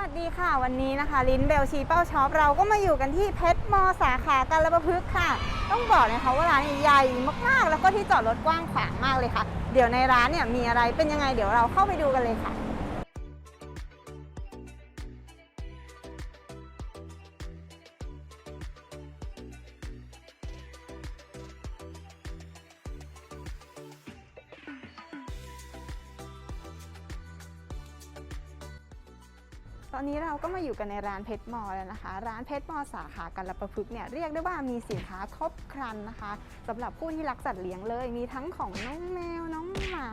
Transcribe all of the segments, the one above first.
วัสดีค่ะวันนี้นะคะ ลิ้นเบลชีเป้าช็อปเราก็มาอยู่กันที่เพชรมอสาขาการระพึกษ์ค่ะ ต้องบอกนะคะว่าร้านใหญ่มากๆ แล้วก็ที่จอดรถกว้างขวางมากเลยค่ะ เดี๋ยวในร้านเนี่ยมีอะไรเป็นยังไงเดี๋ยวเราเข้าไปดูกันเลยค่ะ ตอนนี้เราก็มาอยู่กันในร้านเพชรมอลแล้วนะคะ ร้านเพชรมอสาขาการประพฤกษ์เนี่ยเรียกได้ว่ามีสินค้าครบครันนะคะสำหรับผู้ที่รักสัตว์เลี้ยงเลย มีทั้งของน้องแมวน้องหมา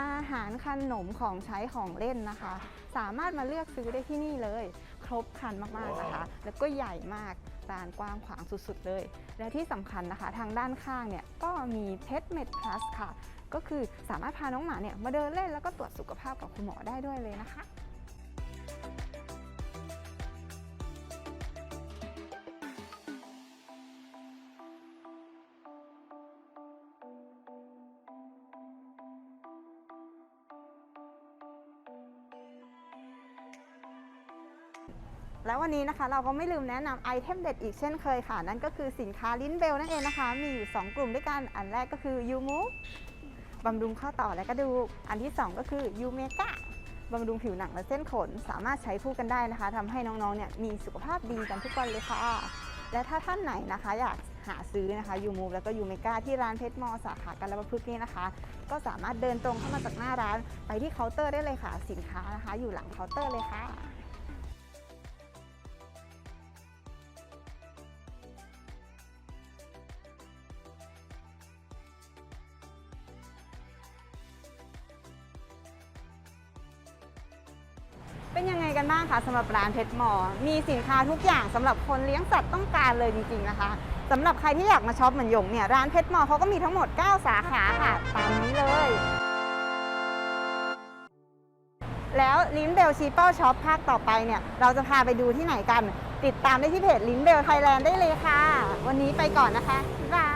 อาหารขนมของใช้ของเล่นนะคะ สามารถมาเลือกซื้อได้ที่นี่เลย ครบครันมากๆนะคะ แล้วก็ใหญ่มากร้านกว้างขวางสุดๆเลย และที่สำคัญนะคะ ทางด้านข้างเนี่ยก็มีเพชรเมดพลัสค่ะ ก็คือสามารถพาน้องหมาเนี่ยมาเดินเล่นแล้วก็ตรวจสุขภาพกับคุณหมอได้ด้วยเลยนะคะ แล้ววันนี้นะคะเราก็ไม่ลืมแนะนำไอเทมเด็ดอีกเช่นเคยค่ะ นั่นก็คือสินค้าลิ้นเบลนั่นเองนะคะ มีอยู่ 2 กลุ่มด้วยกัน อันแรกก็คือยูมูบำรุงข้อต่อและกระดูก อันที่ 2 ก็คือยูเมกาบำรุงผิวหนังและเส้นขน สามารถใช้คู่กันได้นะคะทำให้น้องๆเนี่ยมีสุขภาพดีกันทุกวันเลยค่ะ และถ้าท่านไหนนะคะอยากหาซื้อนะคะยูมูแล้วก็ยูเมกาที่ร้านเพชรมอสาขาการระพึกษ์นี่นะคะ ก็สามารถเดินตรงเข้ามาจากหน้าร้าน ไปที่เคาน์เตอร์ได้เลยค่ะ สินค้านะคะ อยู่หลังเคาน์เตอร์เลยค่ะ เป็นยังไงกันบ้างคะสำหรับร้านเพชรมอ มีสินค้าทุกอย่างสำหรับคนเลี้ยงสัตว์ต้องการเลยจริงๆนะคะสำหรับใครที่อยากมาช็อปเหมือนหยงเนี่ยร้านเพชรมอเขาก็มีทั้งหมด 9 สาขาค่ะตามนี้เลย แล้วลิ้นเบลชีเปิลช็อปภาคต่อไปเนี่ยเราจะพาไปดูที่ไหนกัน ติดตามได้ที่เพจลิ้นเบลไทยแลนด์ได้เลยค่ะ วันนี้ไปก่อนนะคะบ๊ายบาย